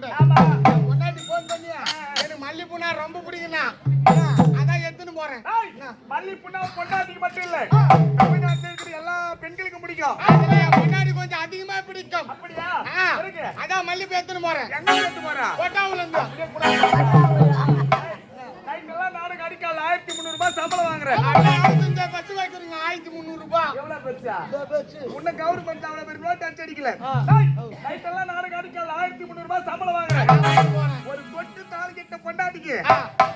Phone பண்ணியா? எனக்கு மல்லிப்பூனா ரொம்ப பிடிக்கும்ண்ணா. அதான் எடுத்துன்னு போறேன். மல்லிப்பூனா பொண்டாட்டிக்கு மட்டும் இல்ல. தமிழ்நாட்டுல எல்லா பெண்களுக்கும் பிடிக்கும். கொஞ்சம் அதிகமா பிடிக்கும். அப்படியா? அதான் மல்லிப்பூ எடுத்துன்னு போறேன். எங்க எடுத்து போறா? கொட்டாவுல இருந்து நானும் அடிக்கால ஆயிரத்தி முந்நூறு ரூபாய் சம்பளம் வாங்குறேன் பஸ் வைக்கிறீங்க ஆயிரத்தி முந்நூறு ரூபாய். எவ்வளவு பெருசா? உன்னை கவர்மெண்ட் அவ்வளவு பெரிய நோட் அடிக்கல. நானும் அடிக்கால ஆயிரத்தி முந்நூறு ரூபாய் சம்பளம் பொண்டாட்டிக்கு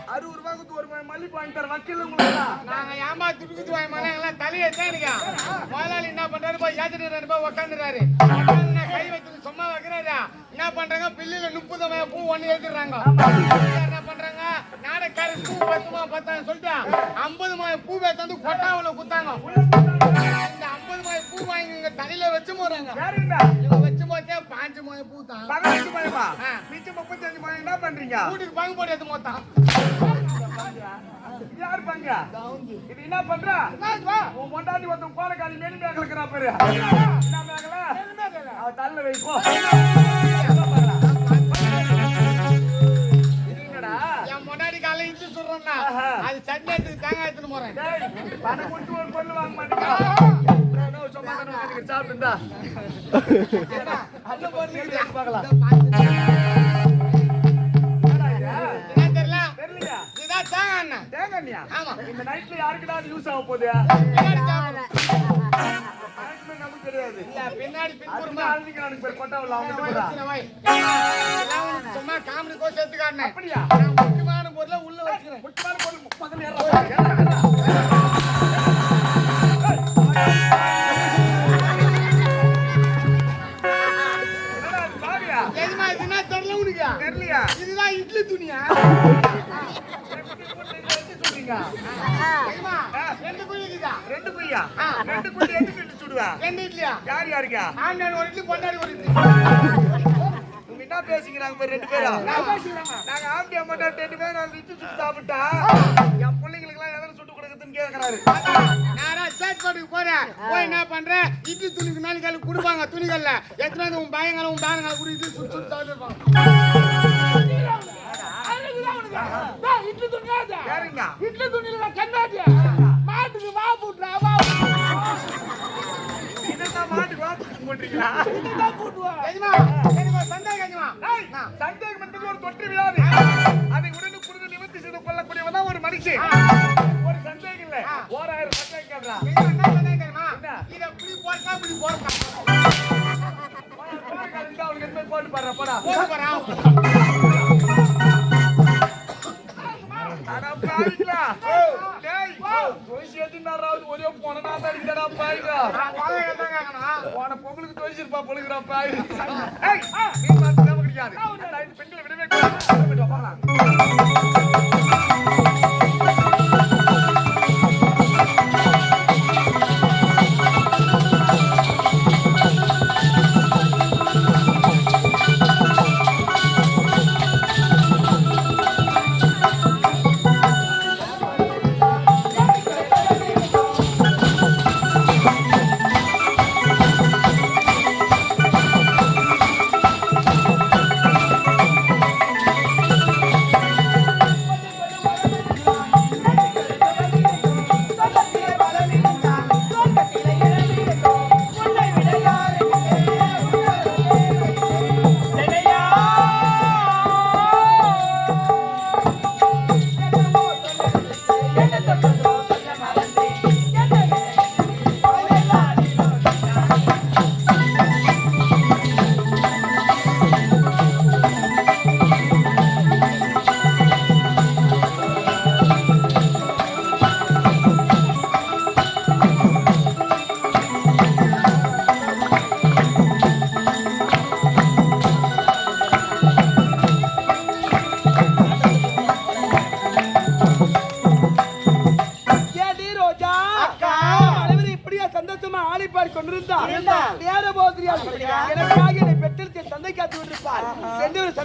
அறுபது ரூபாய் கொடுத்து ஒரு மல்லிப்பூ வாங்கி தர வக்கீல் உங்களுக்கு நாங்க ஏமா துடுக்குது வாய்மான எல்லாம் தலையை தேனுங்க முதலாளி என்ன பண்றாரு? போய் ஏத்திட்டு ரெண்டு போய் உட்காந்துறாரு கை வச்சு சும்மா வைக்கிறாரு? என்ன பண்றாங்க? பில்லுல முப்பது பூ ஒண்ணு ஏத்திடுறாங்க. என்ன பண்றாங்க? நாடக்கார பூ பத்துமா பத்தான்னு சொல்லிட்டு ஐம்பது பூ எடுத்து கொட்டாவுல குத்தாங்க. மிச்சம் முப்பத்தஞ்சு மயம் என்ன பண்றீங்க? வீட்டுக்கு பங்கு எடுத்து மொத்தம். யாரு பங்க? இது என்ன பண்ற? உன் பொண்டாட்டி ஒருத்தன் கோலக்காரி மேலும் மேகலுக்குறா பாரு. என்ன மேகல? அவ தள்ள வைப்போ முன்னாடி காலையில இஞ்சி சொல்றேன்னா. அது எடுத்து தேங்காய் எடுத்துன்னு போறேன். பணம் கொடுத்து ஒரு பொருள் வாங்க மாட்டேங்க சாப்பிட்டுண்டா. அந்த பொருள் பார்க்கலாம். தேங்காய்? ஆமா. இந்த நைட்ல யாருக்குடா யூஸ் ஆக போகுது? யாருக்குமே நமக்கு தெரியாது பின்னாடி அழுதிக்கிறானுக்கு பேர் கொட்டாவில் அவங்க சும்மா காமெடி காட்டினேன் அப்படியா முக்கியமான பொருளை உள்ள வச்சுக்கிறேன் முக்கியமான பொருள் பக்கத்துல தெரியலையா? இதுதான் இட்லி துணியா ரெண்டு குழி. ரெண்டு குழி எதுக்கு சுடுவா? ரெண்டு இட்லியா யார் யாருக்கா? ஆண்டாள் ஒரு இட்லி கொண்டாடி ஒரு இவங்க என்ன பேசிக்கிறாங்க பாரு ரெண்டு பேரும்? நான். நாங்க ஆம்படியா மட்டும் ரெண்டு பேரும் அந்த இட்டு சுட்டு சாப்பிட்டா, என் பிள்ளைங்களுக்கெல்லாம் எதனா சுட்டு கொடுக்குதுன்னு கேக்குறாரு. நானா சேட்பாட்டுக்கு போறேன் போய் என்ன பண்றேன் இட்லி துணிக்கு நாலு காலு கொடுப்பாங்க துணிகள்ல எத்தனை உன் பயங்கரம் உன் பயங்கர கூட இட்லி சுட்டு சுட்டு சாப்பிட்டுருப்பாங்க ஒரு சந்தேகம் என்பது ஒரு தொற்று. அதை உடனுக்குடன் நிவர்த்தி செய்து கொள்ளக்கூடியவன் தான் ஒரு மனுஷன். ஒரு சந்தேகம் இல்லை. ஓராயிரம் சந்தேகம் என்ன? இத இப்படி போட்டா இப்படி இருந்தா அவனுக்கு போட்டு பாடுறா, போடா. போட்டு போறான் அட ஒரே டேய், தொழிச்சு எத்தினாராவது ஒரே பொணனா தான் இருக்குதுடா, போன பொங்கலுக்கு தொழிச்சிருப்பா, பொழுகுறா, பாய் ஏய், நீ பார்த்து கிடையாது. இந்த ஐந்து பெண்களை விடவே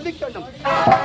சென்று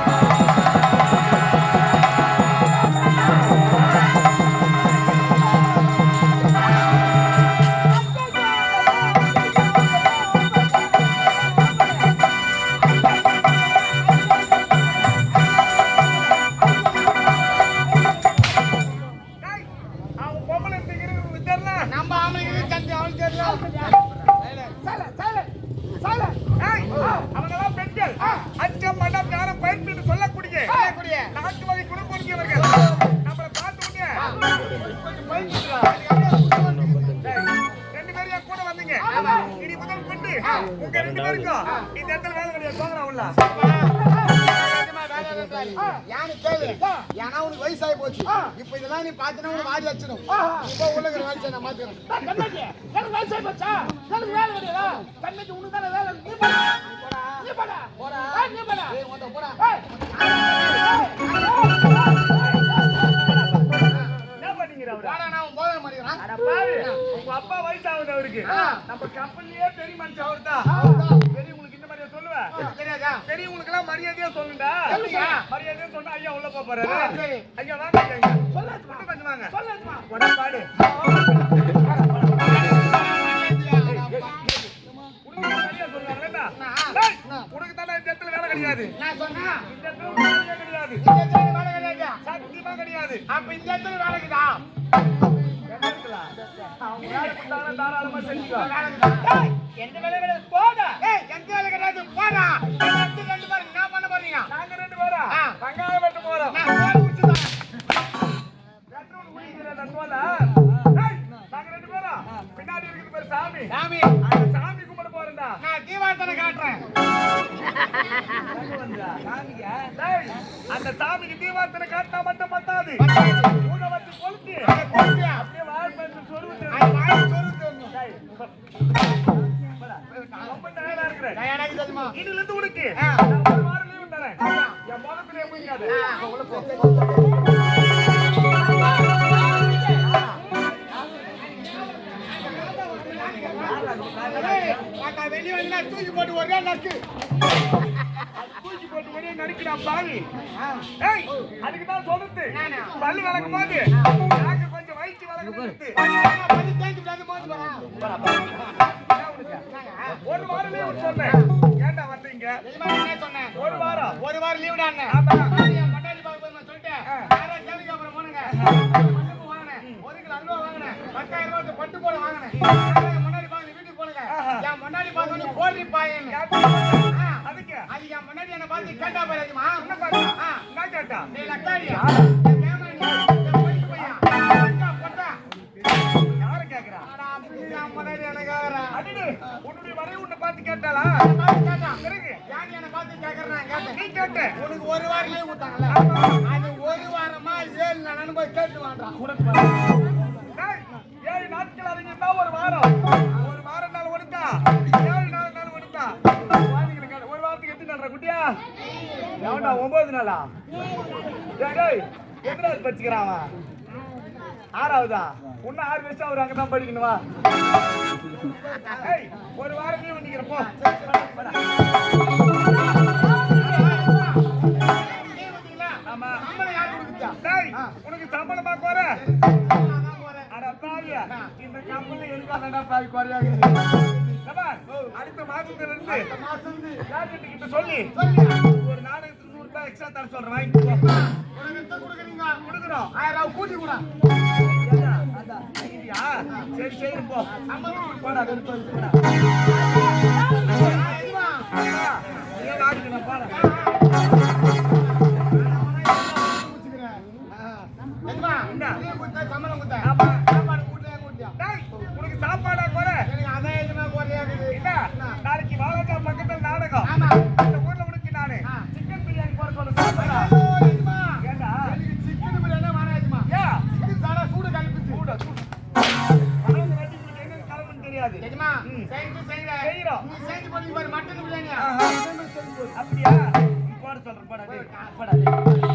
நீ பாத்தீங்கன்னா உனக்கு வாடி வச்சிடும் இப்ப உள்ள இருக்கிற வயசை நான் மாத்திக்கிறேன் ஏய், உன்கிட்ட போடா. என்ன பண்ணீங்க அவரு போடா, நான் உன் போதை மாட்டேங்கிறான். அட பாரு, உங்க அப்பா வயசாகுது அவருக்கு. நம்ம கம்பெனிலேயே பெரிய மனுஷன் அவர்தான். தெரியாதா? பெரியவங்களுக்கு எல்லாம் மரியாதையா சொல்லுங்க. மரியாதையா சொன்னா ஐயா உள்ள போறாரு. ஐயா வாங்க இங்க. இன்னும் கொஞ்சம் வாங்க உடனே பாடு உனக்கு தானே இந்த இடத்துல வேலை கிடையாது நான் சொன்னா, இந்த இடத்துல வேலை கிடையாது இந்த இடத்துல வேலை கிடையாதா? சத்தியமா கிடையாது அப்ப இந்த இடத்துல வேலை இருக்குதா? எந்த இடத்துல? அவங்க வேலை கொடுத்தாங்கன்னா தாராளமா செஞ்சுக்கோ. இதுல இருந்து உனக்கு ஒரு என் நான் வெளிய வந்தா தூக்கி போட்டு ஒரே நக்கு. தூக்கி போட்டு நடிக்கிறான் பாவி. அதுக்கு தான் சொல்றது? பல்லு விளக்கும் போது உன்னுடைய வரை உன்னை பார்த்து கேட்டாளா? கேட்டான் பிறகு யார் என்னை பார்த்து கேட்கறேன் கேட்டேன் நீ கேட்ட உனக்கு ஒரு வாரம் லீவ் கொடுத்தாங்கல்ல? அது ஒரு வாரமா ஏழு நாள் போய் கேட்டு வாண்டான் ஏழு நாட்கள் அறிஞ்சிருந்தா ஒரு வாரம். ஒரு வாரம் நாள் ஒடுத்தா ஏழு நாள் நாள் ஒடுத்தா குழந்தைங்களுக்கு ஒரு வாரத்துக்கு எத்தனை நாள் குட்டியா? எவன்டா ஒன்பது நாளா? டேய், டேய் எத்தனாவது படிச்சுக்கிறான் அவன்? ஆறாவதா? இன்னும் ஆறு வருஷம் அவர் அங்கதான் படிக்கணுமா ஏய், ஒரு வாரம் லீவ் பண்ணிக்கிறப்போ ஆமா. நம்மளை யார் கொடுத்துட்டா டேய் உனக்கு சம்பளமா குறை? அட பாவியா, இந்த கம்பெனி எதுக்காகடா பாவி குறையாகுது? அடுத்த மாசத்துல இருந்து மாசம் ஏஜென்ட் கிட்ட சொல்லி? ஒரு நாடகத்துக்கு நூறு ரூபாய் எக்ஸ்ட்ரா தர சொல்றேன். வாங்கி உனக்கு கொடுக்குறீங்க கொடுக்குறோம். ஆயிரம் ரூபாய் கூட்டி கூட சரி சரி போ. போடா வெறுப்பு வந்து போடா. அண்ணா, உனக்கு சாப்பாடா குறை நாளைக்கு வாழக்கா பக்கத்துல நாடகம். இந்த ஊர்ல உனக்கு நானு. சிக்கன் பிரியாணி போட சொல்ல சாப்பிடா. ஏண்டா சிக்கன் பிரியாணி எஜமா. ஏன் சிக்கன் சாடா சூடு கலப்பிச்சு. சூடா சூடு தெரியாது எஜமா, ம். செஞ்சு செய்றேன். செய்றோம். நீ செஞ்சு போடுங்க பாரு, மட்டன் பிரியாணியா? அப்படியா போட சொல்றேன் போடா டேய்.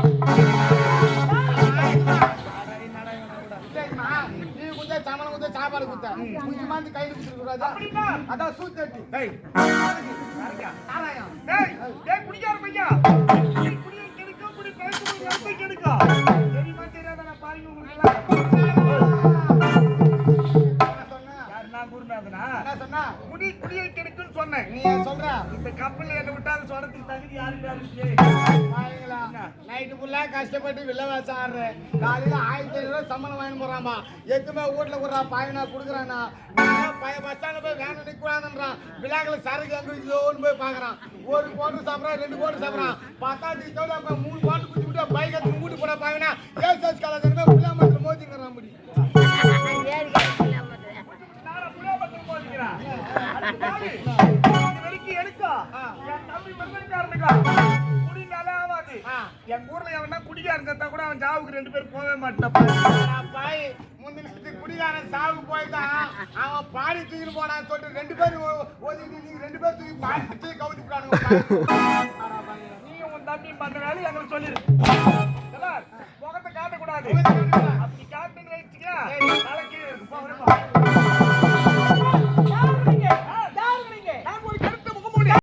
கொடுத்தேன் கையில கொடுத்துருக்கூடாது? அதான் சூத்தட்டி டேய். யாருக்கா? சாராயம் டேய் டேய் குடிக்கார பையன். குடி குடியை கெடுக்க குடி பேசு குடி கெடுக்க. தெரியுமா தெரியாத நான் பாருங்க உங்களுக்கு குடி குடியை கெடுக்குன்னு சொன்னேன். நீ சொல்ற? இந்த கப்பல் என்ன விட்டாது சொடத்துக்கு தகுதி யாருக்கு? ஃபுல்லா கஷ்டப்பட்டு வில்ல வேசம் ஆடுறேன் காலையில ஆயிரத்தி ஐநூறு ரூபாய் சம்பளம் வாங்கி போறாமா எதுவுமே வீட்டுல கூட பையனா கொடுக்குறானா பையன் பஸ் ஸ்டாண்ட்ல போய் வேணும் நிக்கூடாதுன்றான் விழாக்களை சரக்கு எங்க இருக்குதோன்னு போய் பாக்குறான் ஒரு போட்டு சாப்பிட்றான் ரெண்டு போட்டு சாப்பிட்றான் தவிர அப்ப மூணு போட்டு குடிச்சு விட்டு பைக் எடுத்து மூட்டு போட பாக்கனா ஏசஸ் காலேஜ் புள்ளா மட்டும் மோதிங்கிறான் முடி வரைக்கும் எடுக்கா. என் தம்பி மருமகன்காரனுக்கா. குடினாலே ஆவாது. ஆ. என் ஊர்ல எவனா குடிகாரன் செத்தா கூட அவன் சாவுக்கு ரெண்டு பேர் போகவே மாட்டான் பாய் முந்தின குடிகாரன் சாவு போயிட்டான் அவன் பாடி தூக்கிட்டு போனான்னு சொல்லிட்டு ரெண்டு பேரும் நீங்க ரெண்டு பேரும் தூக்கி பாடி தூக்கி கவுத்து விட்டானுங்க நீயும் உன் தம்பியும் பண்றனால எங்களுக்கு சொல்லிரு சார், முகத்தை காட்டக்கூடாது அப்படி காட்டுன்னு வச்சுக்க தலைக்கு இருக்கும். போ, வரேன், போ.